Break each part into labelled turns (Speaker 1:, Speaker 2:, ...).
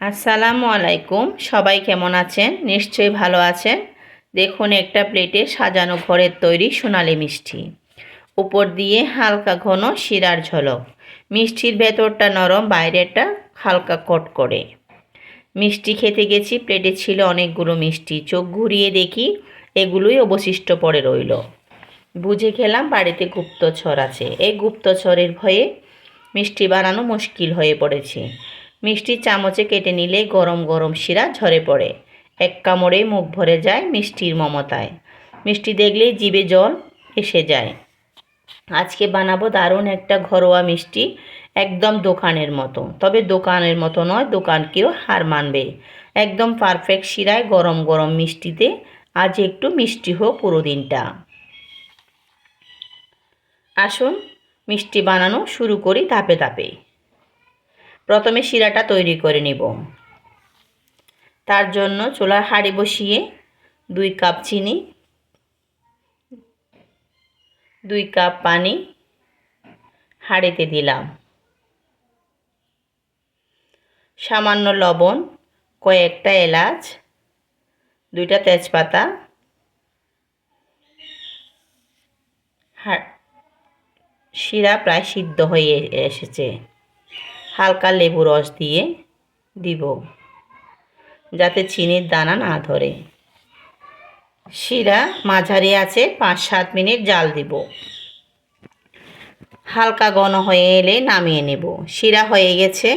Speaker 1: আসসালামু আলাইকুম। সবাই কেমন আছেন? নিশ্চয়ই ভালো আছেন। দেখুন, একটা প্লেটে সাজানো ঘরের তৈরি সোনালি মিষ্টি। উপর দিয়ে হালকা ঘন শিরার ঝলক। মিষ্টির ভেতরটা নরম বাইরেটা হালকা কট করে। মিষ্টি খেতে গেছি, প্লেটে ছিল অনেকগুলো মিষ্টি। চোখ ঘুরিয়ে দেখি, এগুলোই অবশিষ্ট পড়ে রইল। বুঝে খেলাম, বাড়িতে গুপ্তছর আছে। এই গুপ্তছরের ভয়ে মিষ্টি বানানো মুশকিল হয়ে পড়েছে। মিষ্টি চামচে কেটে নিলে গরম গরম শিরা ঝরে পড়ে। এক কামড়ে মুখ ভরে যায় মিষ্টির মমতায়। মিষ্টি দেখলেই জিভে জল এসে যায়। আজকে বানাবো দারুণ একটা ঘরোয়া মিষ্টি, একদম দোকানের মতো। তবে দোকানের মতো নয়, দোকানকেও হার মানবে। একদম পারফেক্ট শিরায় গরম গরম মিষ্টিতে, আজ একটু মিষ্টি হোক পুরো দিনটা আসুন, মিষ্টি বানানো শুরু করি ধাপে ধাপে। প্রথমে শিরাটা তৈরি করে নেব। তার জন্য চুলার হাঁড়ি বসিয়ে দুই কাপ চিনি, দুই কাপ পানি হাঁড়িতে দিলাম। সামান্য লবণ, কয়েকটা এলাচ, দুইটা তেজপাতা শিরা প্রায় সিদ্ধ হয়ে এসেছে। হালকা লেবু রস দিয়ে দিব, যাতে চিনির দানা না ধরে। শিরা মাঝারি আছে পাঁচ সাত মিনিট জাল দিব। হালকা ঘন হয়ে এলে নামিয়ে নেব। শিরা হয়ে গেছে।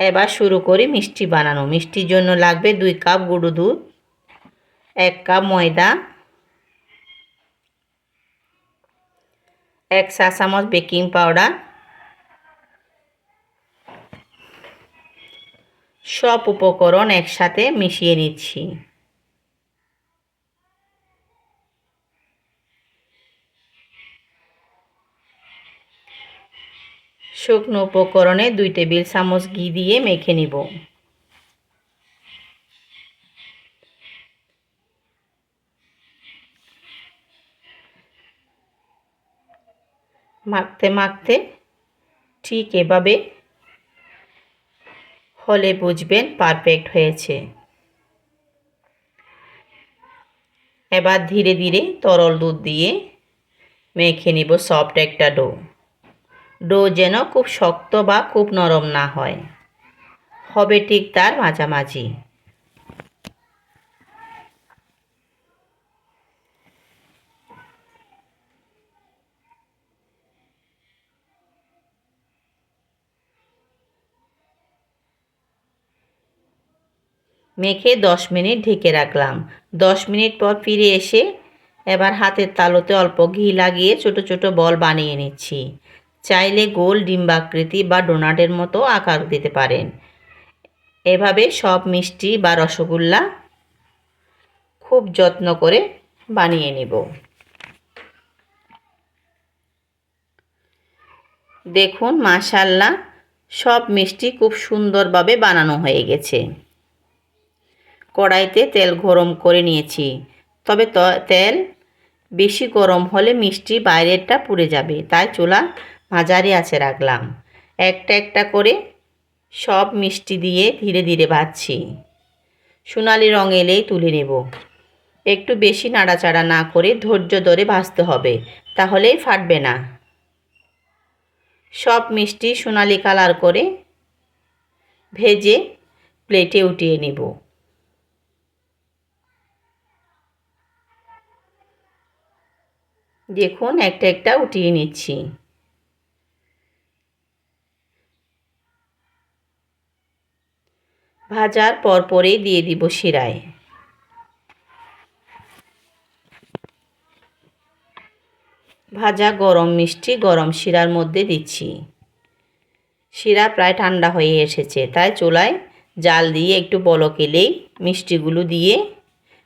Speaker 1: এবার শুরু করি মিষ্টি বানানো। মিষ্টির জন্য লাগবে দুই কাপ গুঁড়ো দুধ, এক কাপ ময়দা, এক চা চামচ বেকিং পাউডার সব উপকরণ একসাথে মিশিয়ে নিচ্ছি। শুকনো উপকরণে দুই টেবিল চামচ ঘি দিয়ে মেখে নিব। মাখতে মাখতে ঠিক এভাবে হলে বুঝবেন পারফেক্ট হয়েছে। এবার ধীরে ধীরে তরল দুধ দিয়ে মেখে নিব সফট একটা ডো ডো যেন খুব শক্ত বা খুব নরম না হয়। হবে ঠিক তার মাঝামাঝি। মেখে দশ মিনিট ঢেকে রাখলাম। দশ মিনিট পর ফিরে এসে এবার হাতের তালোতে অল্প ঘি লাগিয়ে ছোট ছোট বল বানিয়ে নিচ্ছি। চাইলে গোল ডিম্বাকৃতি বা ডোনাটের মতো আকার দিতে পারেন। এভাবে সব মিষ্টি বা রসগোল্লা খুব যত্ন করে বানিয়ে নেব। দেখুন মাশাল্লাহ সব মিষ্টি খুব সুন্দরভাবে বানানো হয়ে গেছে। কড়াইতে তেল গরম করে নিয়েছি। তবে তেল বেশি গরম হলে মিষ্টি বাইরেরটা পুড়ে যাবে, তাই চুলা মাঝারি আছে রাখলাম। একটা একটা করে সব মিষ্টি দিয়ে ধীরে ধীরে ভাজছি। সোনালি রং এলেই তুলে নেব। একটু বেশি নাড়াচাড়া না করে ধৈর্য ধরে ভাজতে হবে, তাহলেই ফাটবে না। সব মিষ্টি সোনালি কালার করে ভেজে প্লেটে উঠিয়ে নেব। দেখুন, একটা একটা উঠিয়ে নিচ্ছি। ভাজার পর পরপরেই দিয়ে দিব শিরায়। ভাজা গরম মিষ্টি, গরম শিরার মধ্যে দিচ্ছি। শিরা প্রায় ঠান্ডা হয়ে এসেছে, তাই চুলায় জাল দিয়ে একটু বলক এলেই মিষ্টিগুলো দিয়ে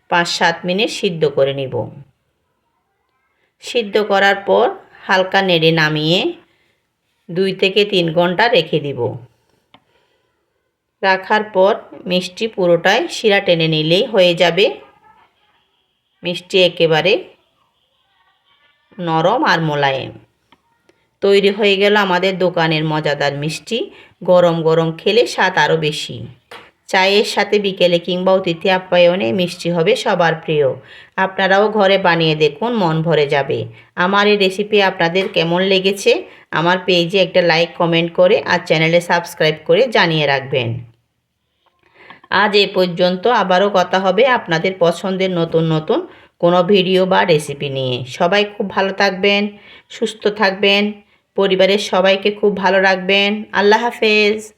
Speaker 1: পাঁচ, সাত মিনিট সিদ্ধ করে নিব। সিদ্ধ করার পর হালকা নেড়ে নামিয়ে দুই থেকে তিন ঘণ্টা রেখে দিব। রাখার পর মিষ্টি পুরোটাই শিরা টেনে নিলেই হয়ে যাবে। মিষ্টি একেবারে নরম আর মোলায়েম। তৈরি হয়ে গেল আমাদের দোকানের মজাদার মিষ্টি। গরম গরম খেলে স্বাদ আরও বেশি। চায়ের সাথে বিকেলে কিংবা অতিথি আপ্যায়নে মিষ্টি হবে সবার প্রিয়। আপনারাও ঘরে বানিয়ে দেখুন, মন ভরে যাবে। আমার এই রেসিপি আপনাদের কেমন লেগেছে? আমার পেজে একটা লাইক কমেন্ট করে আর চ্যানেলে সাবস্ক্রাইব করে জানিয়ে রাখবেন। আজ এ পর্যন্ত আবারও কথা হবে আপনাদের পছন্দের নতুন নতুন কোনো ভিডিও বা রেসিপি নিয়ে। সবাই খুব ভালো থাকবেন, সুস্থ থাকবেন, পরিবারের সবাইকে খুব ভালো রাখবেন। আল্লাহ হাফেজ।